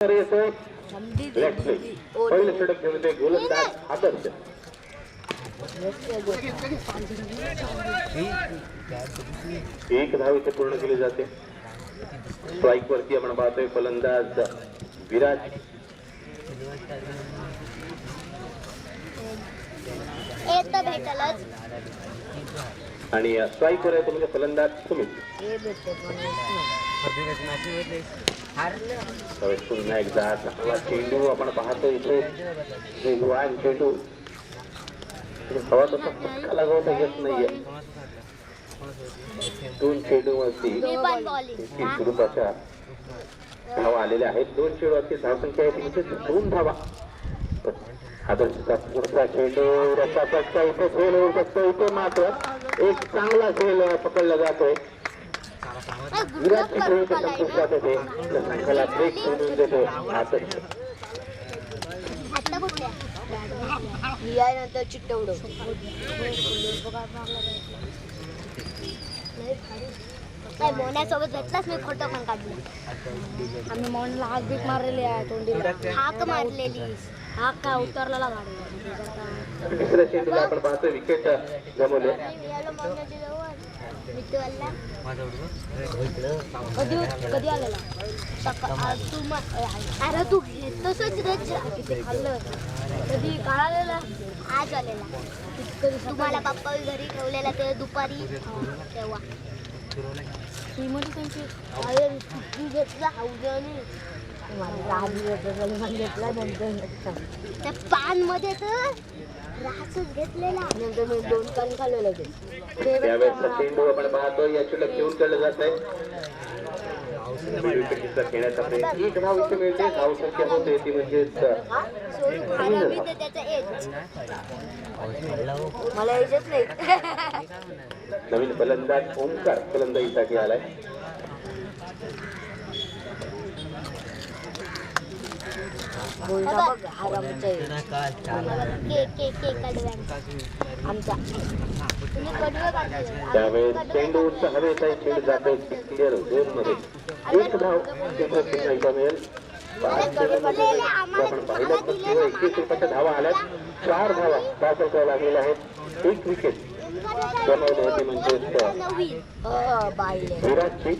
तर येतो पहिलं षटक घेऊन येते गोलंदाज आदर्श एक धाव इथे पूर्ण केली जाते स्ट्राईक वरती आपण पाहतोय फलंदाज विराज भेटलच. आणि स्ट्राईक वर आहे तुमचे फलंदाज सुमित पुन्हा एकदा चेंडू आपण पाहतो इथे. वेगवान चेंडू. हवा तसा फटका लागवता येत नाहीये. दोन चेंडू वरती स्वरूपाच्या धावा आलेल्या आहेत. दोन चेंडूवरती धावसंख्या आहे. तिथे दोन धावा. आदर्शचा पुढचा चेंडू रस्ता इथे फेल होऊ शकतो. इथे मात्र एक चांगला खेळ पकडला जातोय. विराट संपुष्टात संघाला ब्रेक सोडून देतो आता चिट्टवड. काय मोन्यासोबत भेटलाच मी फोटो पण काढले. आम्ही मॉनला आग बीक मारलेली आहे तोंडीला. हाक मारलेली. हा काय उतरलेला गाडी तिसऱ्या चेंडूला आपण पाहतो विकेट गमवले मितवाला कधी कधी आलेला? अरे तू घेतोसच रे खाल्लं. कधी काढालेला? आज आलेला. तुम्हाला पप्पा घरी ठेवलेला ते दुपारी. तेव्हा. ती म्हणजे त्यांची. अरे तू घेतला हावजाने घेतला नंतर त्या पानमध्ये तर रासच घेतलेला. नंतर मी दोन ते त्यावेळेसचा चेंडू आपण पाहतो या चेंडू घेऊन केलं जात आहे विकेटीचा खेळण्याचा प्रयत्न एक धाव इथे मिळते धाव संख्या होते ती म्हणजेच हरवली तर त्याचा एज मला यायचंच नाही. नवीन फलंदाज ओंकार फलंदाजीसाठी आलाय बोलता बघ आरामचा के के के कडव्यांचा आमचा तुम्ही कडवे काढले त्यावेळेस चेंडू उंच क्लिअर झोनमध्ये एक धाव मिळेल. चेंडूमध्ये आपण पाहिलं एकवीस रुपयाच्या धावा आल्यात. चार धावा पाच रुपया लागलेल्या आहेत. एक विकेट विराटची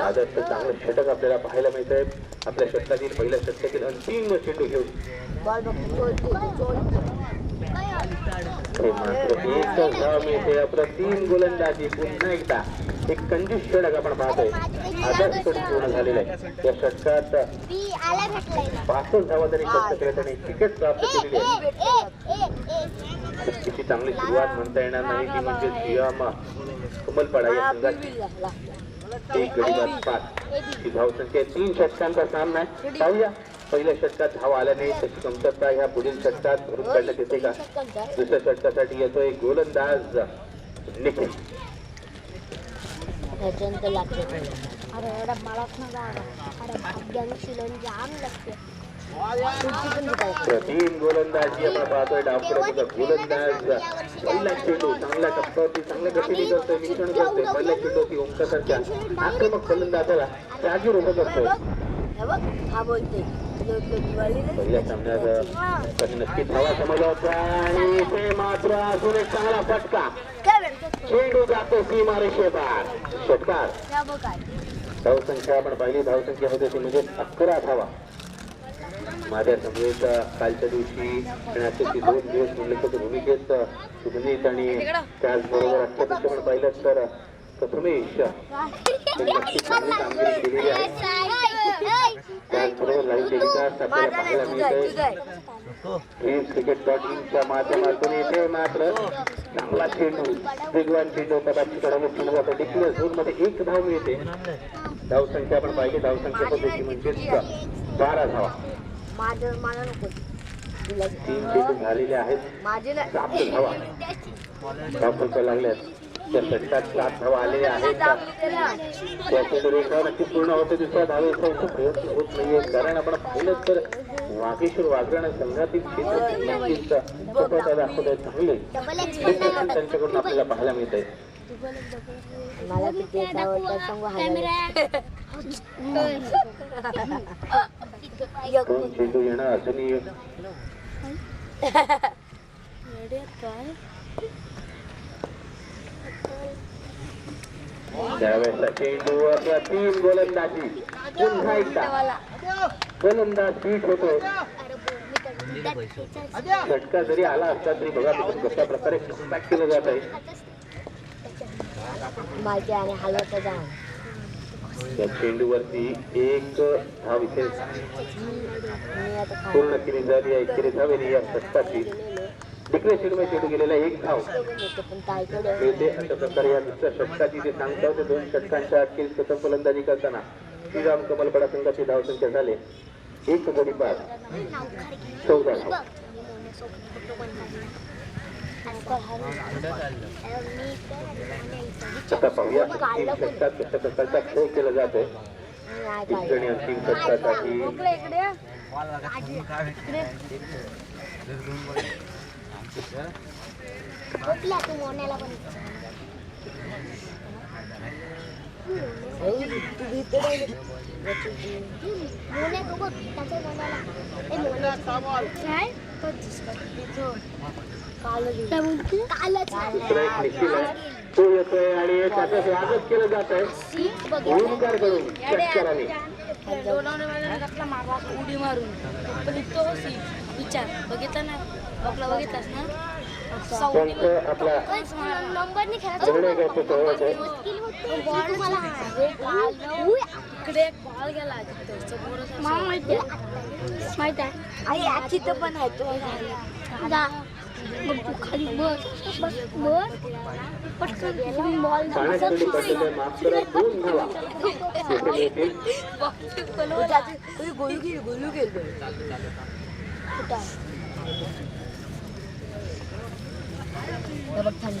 आदर्श चांगलं षटक आपल्याला पाहायला मिळत आहे आपल्या षटकातील पहिल्या षटकातील अंतिम चेंडू घेऊन. मात्र एक धाव मिळते अप्रतिम गोलंदाजी पुन्हा एकदा. एक कंजूस षटक आपण पाहतोय. आदर्शकडून पूर्ण झालेला आहे. या षटकात बी पासष्ट धावा त्यांनी कष्ट केले आणि तिकीट प्राप्त केलेली आहे. ए किती चांगली सुरुवात म्हणता येणार नाही. ती म्हणजे सियाम कमलपाडा या संघाची एक गडी बाद पाच. ही धावसंख्या आहे. तीन षटकांचा सामना आहे. पाहूया. पहिल्या षटकात धाव आल्या नाही त्याची कमतरता ह्या पुढील षटकात भरून काढण्यात येते का? दुसऱ्या षटकासाठी येतोय गोलंदाज निखिल. लागते अरे एवढा जाम लागते तीन गोलंदाजी आपण पाहतोय. डावखुराचा गोलंदाज. पहिला चेंडू चांगल्या टप्प्यावरती चांगल्या गतीने करतोय. मिश्रण करतोय. पहिल्या चेंडूवरती ओंकारसारख्या आक्रमक फलंदाजाला जागीर उभं करतोय. पहिल्या सामन्यात त्यांनी नक्की धावा समजला होता. आणि ते मात्र अजून एक चांगला फटका. चेंडू जातो सीमारेषेपार षटकार. त्या बघ काय धावसंख्या आपण पाहिली. धावसंख्या होते ती म्हणजे अकरा धावा. माझ्या समवेत कालच्या दिवशी खेळण्याचे दोन दिवस म्हणले भूमिकेत सुगंधित आणि त्याचबरोबर आजच्या दिवशी आपण पाहिलं तर प्रथमेश त्यांनी नक्की चांगली कामगिरी केलेली आहे. त्याचबरोबर लाईव्ह टेलिकास्ट आपल्याला पाहायला ड्रीम्स क्रिकेट डॉट इनच्या माध्यमातून येथे मात्र चांगला चेंडू वेगवान चेंडू कदाचित कडमून केला जातो डिक्लेअर झोनमध्ये एक धाव मिळते. धाव संख्या आपण पाहिली धाव संख्या पद्धती म्हणजेच बारा धावा. माझं मला नको. तीन झालेले आहेत. माझे धावा लागल्यात त्या सात धावा आहेत. नक्की पूर्ण होते. दुसऱ्या धावेचा प्रयत्न होत नाहीये. कारण आपण पाहिलं तर वागेश्वर वागरण संघातील क्षेत्र नक्कीच दाखवत आहेत चांगले. त्यांच्याकडून आपल्याला पाहायला मिळत आहे मला किती आवडतं सांगू चेंडू अथवा तीन गोलंदाजी. पुन्हा एकदा. गोलंदाज पीठ होतो. षटका जरी आला असला तरी बघा कशा प्रकारे कमबॅक केलं जात आहे. माझ्या आणि हलवत जाऊन त्या चेंडूवरती एक धाव इथे पूर्ण केली झाली आहे. केली धावेली या षटकाची तिकडे चेंडू चेंडू गेलेला एक धाव. मिळते अशा प्रकारे या दुसऱ्या षटकाची जे सांगता ते दोन षटकांच्या अखेर प्रथम फलंदाजी करताना श्रीराम कमलपडा संघाची धावसंख्या झाले. एक गडी बाद चौदा धाव. आता पाहूया. अंतिम षटकात कशा प्रकारचा खेळ केला जातोय नाही तिसरी आणि अंतिम षटकासाठी मोन्याला मोन्या तू बघ त्याच्या काय? दुसरा एक निखिल आहे? तो येतोय आणि त्याचं स्वागत केलं जात आहे ओंकारकडून षटकाराने उडी मारून पण तो विचार बघितला ना बघला बघितलास ना पंच आपला घ्यायचं जवळच आहे इकडे एक बॉल गेला. माहीत आहे. आई याची तर पण आहे तू खाली बस बस बस पटकन तिकडून बॉल पाण्यात थोडी पडलेलं माफ करा दोन धावा येथे मिळतील गोलू गेल गोलू गेल बघ थंड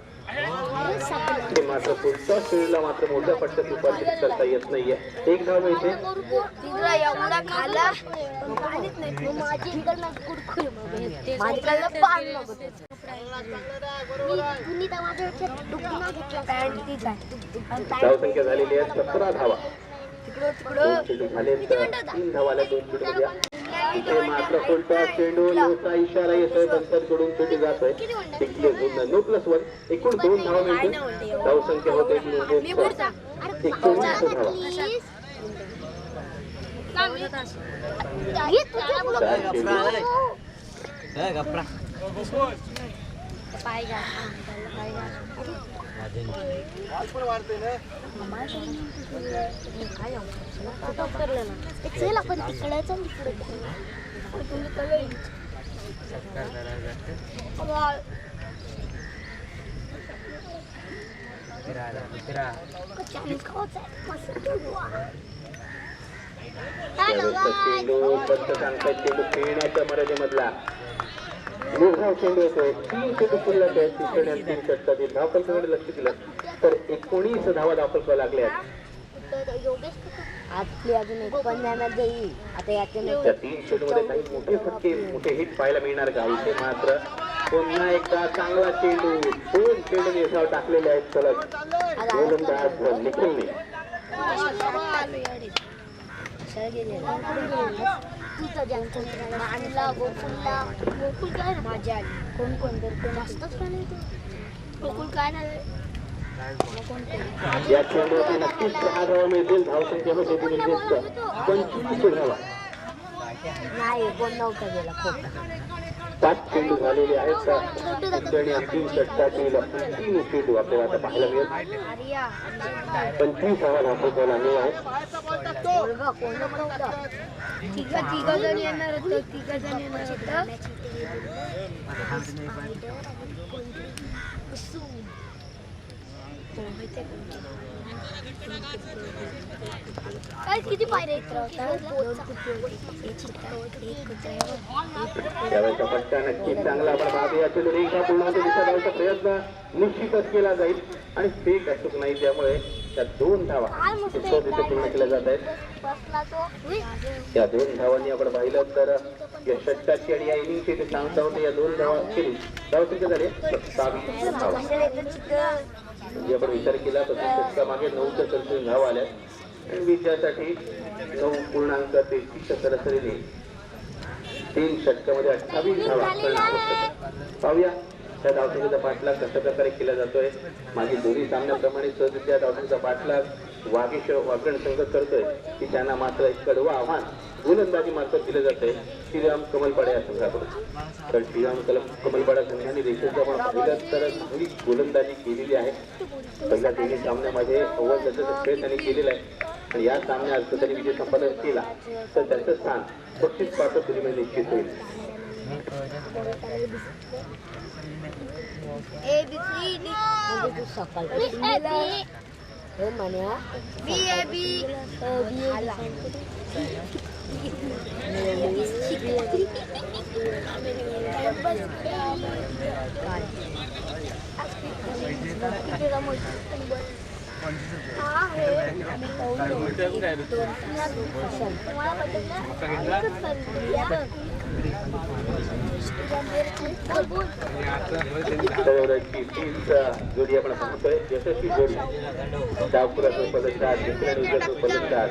मात्र पुढच्या श्रेणीला मात्र मोठ्या पट्ट्यात रूपांतरित करता येत नाहीये. एक धाव मिळते धावसंख्या झालेली आहे सतरा धावा. झाले तीन धावाला दोन चेंडू इथे मात्र फुलटॉस चेंडू लोचा इशारा येतोय बंसरकडून चेंडू जातोय. टिकले गुण नो प्लस वन एकूण दोन धावा मिळते धावसंख्या होते. एकोणीस धावा. चार चल आपण तिकडे चल तिकडे चेंडू पंच सांगतायत चेंडू खेळण्याच्या मर्यादेमधला चेंडू येतोय तीन चेंडू शिल्लक आहेत. षटकातील लक्ष दिलं तर एकोणीस धावा धावपंच लागल्या आतली अजून एक पण ज्ञानात जाईल आता याच्याने त्या तीन चेंडूमध्ये काही मोठे फटके मोठे हिट पाहायला मिळणार का इथे मात्र पुन्हा एकदा चांगला चेंडू दोन चेंडू नेसाव टाकलेले आहेत सलग गोलंदाज निखिलने कोण कोण कोण काय नाही या चेंडूवरती नक्कीच सहा धावा मिळतील धावसंख्या होते ती म्हणजे पंचवीस धावा पाच चेंडू झालेले आहेत का आणि अंतिम षटकातील अंतिम चेंडू आपल्याला आता पाहायला मिळेल. पंचवीस धावा धावपंच लागले आहेत काय किती पायरे त्यावेळेचा फटका नक्कीच चांगला पण बाबी याचे दिशा प्रयत्न निश्चितच केला जाईल आणि फेक अचूक नाही त्यामुळे त्या दोन धावा तिथे पूर्ण केल्या जात आहेत. त्या दोन धावांनी आपण पाहिलं तर या षटकाची आणि या इनिंगची ते सांगता होते या दोन धावा केली धावा किती झाले. सत्तावीस धावा जे आपण विचार केला तर शतकामागे नऊच्या चलसून धाव आल्या आणि विजयासाठी नऊ पूर्णांक तेहतीसच्या सरासरीने तीन षटकामध्ये अठ्ठावीस धावा. पाहूया. त्या धावसंख्येचा पाठलाग कशा प्रकारे केला जातोय? माझी दोन्ही सामन्याप्रमाणे सहजरित्या धावसंख्येचा पाठलाग वागेश्वर वाघण संघ करतोय. की त्यांना मात्र एक कडवं आव्हान. गोलंदाजी मार्फत दिलं जातंय श्रीराम कमलपाडा या संघाकडून तर श्रीराम कलम कमलपाडा संघाने देशाचं आपण पाहिलं तर चांगली गोलंदाजी केलेली आहे. पहिल्या दोन्ही सामन्यामध्ये अव्वल दर्जाचा खेळ त्यांनी केलेला आहे. आणि या सामन्यात जर त्यांनी विजय संपादन केला तर त्यांचं स्थान बक्षीस पात्र तुलनेने निश्चित होईल. ए बी सी डी म्हणजे तू सकाळी जोडी आपण पाहतोय यशस्वी जोडी. डावपुराचं फलंदाज दुसऱ्या उजव्याचं फलंदाज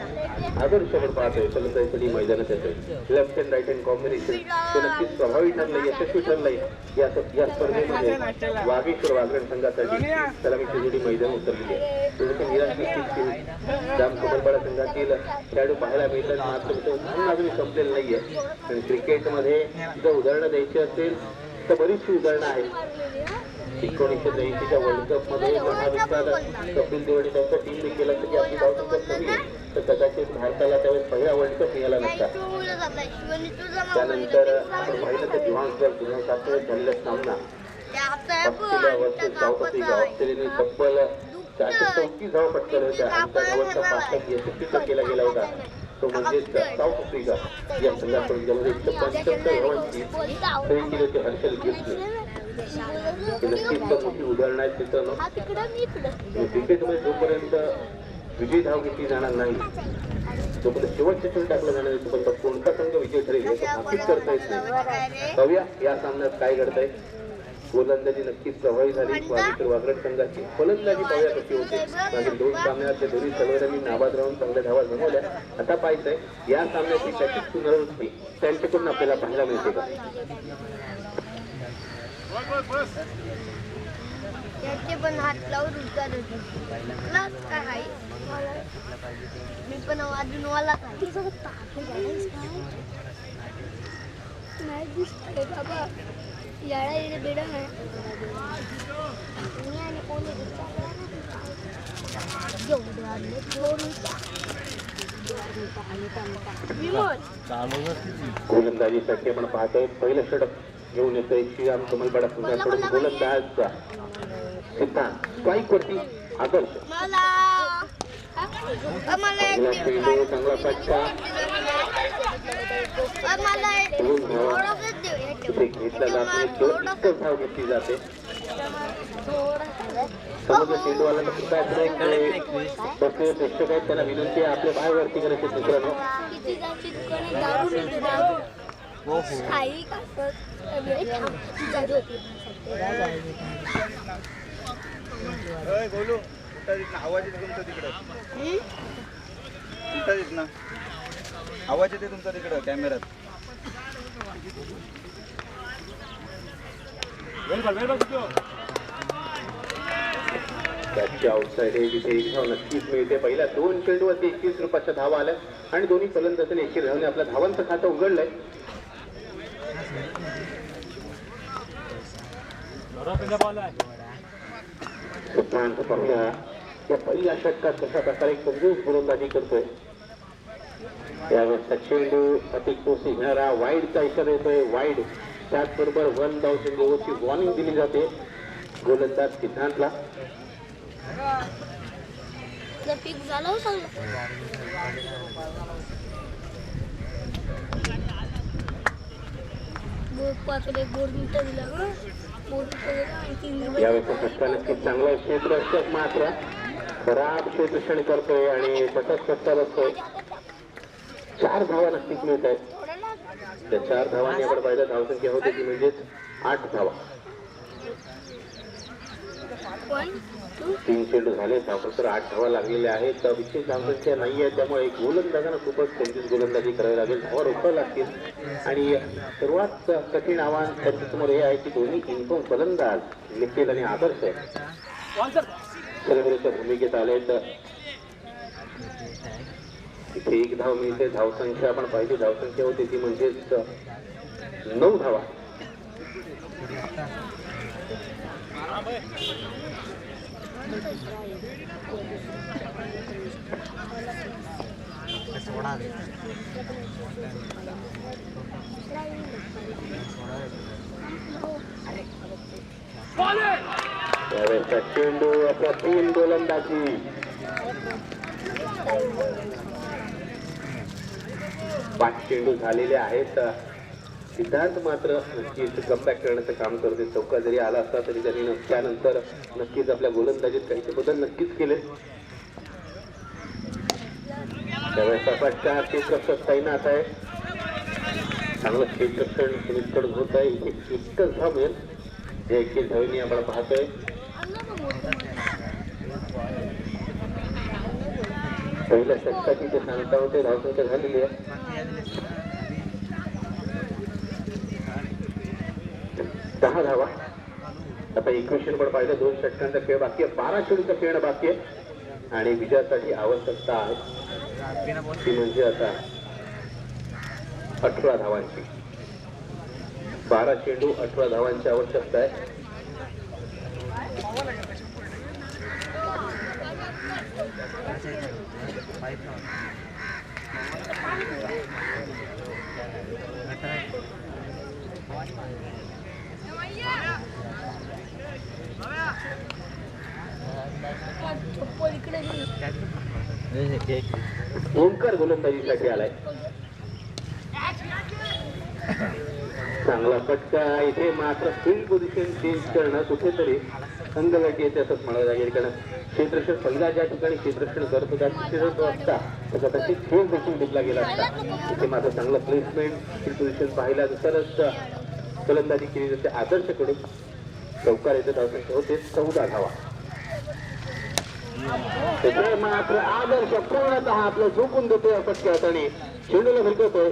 आदर्श आपण पाहतोय फलंदाजीसाठी मैदानात येतोय left and right hand combination ते नक्कीच प्रभावी ठरलंय यशस्वी ठरलंय या या स्पर्धेमध्ये वागेश्वर वागरण संघासाठी सलामीची जोडी मैदान उतरलेली आहे थोडंसं निराश नक्कीच जाम कमलपाडा संघातील खेळाडू पाहायला मिळतात मात्र तो अजून संपलेलं नाहीये पण क्रिकेटमध्ये जर उदाहरणं द्यायची असेल तर बरीचशी उदाहरणं आहेत. एकोणीसशे त्र्याऐंशीच्या वर्ल्ड कपमध्ये महाविस्तार कपिल देव आणि त्यांच्या टीमने केलं असतं की आपली धावसंख्या कमी आहे. तर कदाचित भारताला त्यावेळेस पहिला वर्ल्ड कप मिळाला नसता. त्यानंतर आपण पाहिलं तर जोहान्सबर्ग दोन हजार सात झालेला सामना. ऑस्ट्रेलिया वर्सेस साऊथ आफ्रिका ऑस्ट्रेलियाने तब्बल चारशे चौतीस धावा पटकावल्या होत्या. आणि त्या धावांचा पाठलाग यशस्वीचा केला गेला होता. तो म्हणजेच साऊथ आफ्रिका या संघाकडून एकशे पंच्याहत्तर धावांची खेळी केली होती हर्षल हे नक्कीच तर मोठी उदाहरणं आहेत मित्रांनो हा. क्रिकेटमध्ये जोपर्यंत विजयी धाव घेतली जाणार नाही जोपर्यंत शेवटचे खेळ टाकलं जाणार नाही तोपर्यंत कोणता संघ विजय ठरेल याचं थापित करता येत नाही पाहूया या सामन्यात काय घडतंय गोलंदाजी नक्कीच प्रभावी झाली वागेश्वर वागरट संघाची. फलंदाजी पाहूया कशी होती. मागील दोन सामन्यात ते दोन्ही सलवरांनी नाबाद राहून चांगल्या धावा जमवल्या आता पाहायचंय या सामन्याची त्याची पुनरावृत्ती त्यांच्याकडून आपल्याला पाहायला मिळते का? याचे पण हात लावून उचलत होती. प्लस काय आहे? मी पण अजून वाला नाही दिसतंय बाबा. बेडा आणले तेवढे विमोल. गोलंदाजीसाठी आपण पाहतोय. पहिलं षटक घेऊन येतोय श्रीराम कमलपाडा संघाकडून गोलंदाज सिद्धांत स्ट्राईक वरती आदर्श. चांगला फटका तिथे घेतला जात. नाही दोन एकच धाव घेतली जाते. चेंडूवाला सुद्धा बसलेले प्रेक्षक आहेत त्यांना विनंती आहे आपल्या बाहेर वरती करायचे मित्रांनो. किती जायची दुकाने दारू मिळते दारू काही का अय बोलू उठा तिथनं आवाज येते तुमचा तिकडं. उठा तिथनं आवाज येते तुमचा तिकडं कॅमेऱ्यात. त्याची आउटसाईड आहे जिथे एक धाव नक्कीच मिळते. पहिल्या दोन चेंडूवरती एकवीस रुपयाच्या धावा आल्या. आणि दोन्ही फलंदाजांनी एकशे धावने आपल्या धावांचं खातं उघडलंय. या पहिल्या षटकात कशा प्रकारे कंजूस गोलंदाजी करतोय. यावेळेसचा चेंडू अतिक टोसी घेणारा वाईडचा इशारा येतोय. वाईड त्याचबरोबर वन धाव चेंडूवरची वॉर्निंग दिली जाते. गोलंदाज सिद्धांतला. हो यावेळेचा फटका नक्कीच चांगला क्षेत्ररक्षक मात्र. खराब क्षेत्रक्षण करतोय आणि तसाच फटका बसतोय. चार धावा नक्कीच मिळत आहेत. त्या चार धावांनी आपण पाहिलं धावसंख्या होते ती म्हणजेच आठ धावा. तीन चेंडू झाले तर आठ धावा लागलेल्या आहेत. तर विशेष धावसंख्या नाही आहे त्यामुळे गोलंदाजांना खूपच त्यांचीच गोलंदाजी करावी लागेल. धावा रोखावं लागतील. आणि सर्वात कठीण आव्हान त्यांच्यासमोर हे आहे की दोन्ही इन्फॉर्म फलंदाज निखिल आणि आदर्श. सेलिब्रेच्या भूमिकेत आले तर एक धाव मिळते धावसंख्या आपण पाहिजे धावसंख्या होती ती म्हणजेच नऊ धावा. त्यावेळेसचा चेंडू आपल्या तीन गोलंदाजी पाच चेंडू झालेले आहेत. सिद्धार्थ मात्र नक्कीच कमबॅक करण्याचं काम करते चौका जरी आला असता तरी त्यांनी त्यानंतर नक्कीच आपल्या गोलंदाजीत काहीसे बदल नक्कीच केले. त्यावेळेस फटका क्षेत्ररक्षक तैनात आहे. चांगलं क्षेत्रक्षण सुनिश्चित होत आहे. इथे एकच धाव मिळेल जे एकवीस धावनी आपण पाहतोय. पहिल्या षटकाची ते सांगता होते धावसंख्या झालेली आहे. दहा धावा. आता एकवीस पण पाहिजे दोन षटकांचा खेळ बाकी आहे. बारा चेडूचा खेळ बाकी आहे. आणि विजयासाठी आवश्यकता आहे. ती म्हणजे आता अठरा धावांची. बारा चेंडू अठरा धावांची आवश्यकता आहे. ओंकार गोलंदाजीसाठी आलाय. चांगला फटका इथे मात्र फील्ड पोझिशन चेंज करणं कुठेतरी अंगलटी येते असंच म्हणावं लागेल कारण क्षेत्रक्षण पहिला ज्या ठिकाणी क्षेत्रक्षण करतो त्या तिथे तो असता. त्याचा तशी खेळ देखील घेतला गेला असता. इथे मात्र चांगला प्लेसमेंट फील्ड पोझिशन पाहिला तरच गोलंदाजी केली जाते आदर्शकडून. चौकार येते धावसंख्या होते चौदा धावा. त्याचे मात्र आदर्श पूर्णतः आपलं झोपून देतोय या खेळताना आणि चेंडूला भिरकवतोय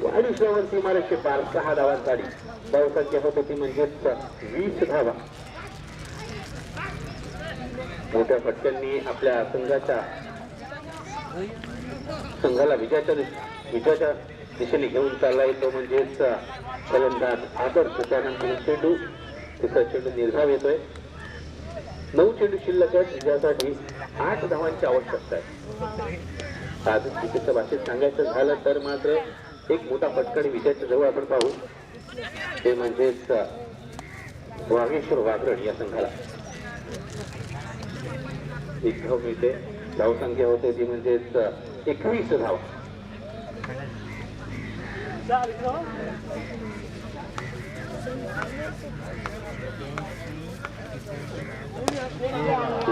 वाढीशावरती मारायचे पार सहा धावांसाठी धावसंख्या होत होती म्हणजेच वीस धावा. मोठ्या फटक्यांनी आपल्या संघाच्या संघाला विजयाच्या विजयाच्या दिशेने घेऊन चाललाय तो म्हणजेच फलंदाज आदर्श त्यानंतर चेंडू. तिचा चेंडू निर्धाव येतोय. नऊ चेंडू शिल्लक आहेत. विजयासाठी आठ धावांची आवश्यकता आहे. आज क्रिकेटच्या भाषेत सांगायचं झालं तर मात्र एक मोठा पटकन विजयाच्या जवळ आपण पाहू. ते म्हणजेच वागेश्वर वाघरण या संघाला. एक धाव मिळते. धावसंख्या होते ती म्हणजेच एकवीस धाव.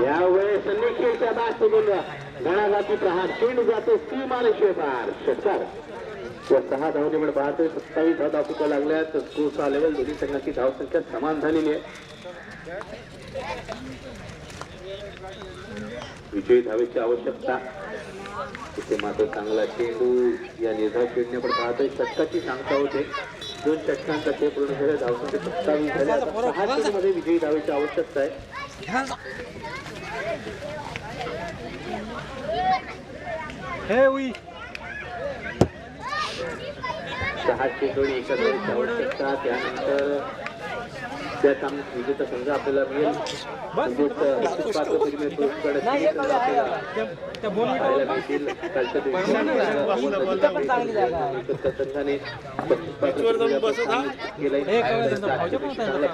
यावेळेस निखिलच्या बाजूला गणागाती प्रहार चेंडू जातो सीमाने शेपार षटकार या सहा धावनीकडे पाहतोय. सत्तावीस धाव दाखवता लागल्या लागल्यात. स्कोरचा लेवल दोन्ही संघाची धावसंख्या समान झालेली आहे. विजयी धावेची आवश्यकता. तिथे मात्र चांगला चेंडू या निर्धाव चेंडूने आपण पाहतोय. षटकाची सांगता होते. दोन षटकांचा खेळ पूर्ण झाले धावसंख्या सत्तावीस झाले. आता सहा चेंडूमध्ये विजयी धावेची आवश्यकता आहे. सहा चेंडू एकत्र आवश्यकता त्यानंतर त्या सामन्यात विजेता संघ आपल्याला मिळेल. संघाने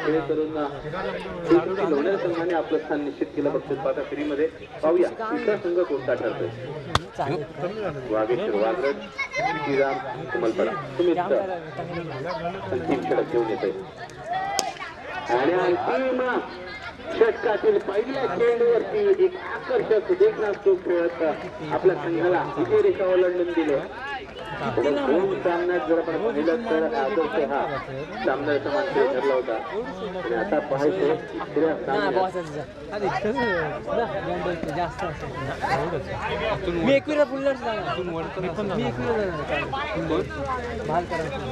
खेळ करून संघाने आपलं स्थान निश्चित केलं बक्षीस पात्र फेरीमध्ये पाहूया. तिसरा संघ कोणता ठरतोय? वागेश्वर वागरट श्रीराम कमलपडा. तुम्ही अंतिम षटक घेऊन येतोय. आणि अंतिम षटकातील पहिल्या चेंडूवरती एक आकर्षक देखना तो खेळत आपल्या संघाला विजय रेषा ओलांडून दिले. दोन सामन्यात जर आपण पाहिलं तर आदर्श हा सामन्याचा मानकरी ठरला होता. आणि आता पाहायचं तिसऱ्या सामन्यात. मी मी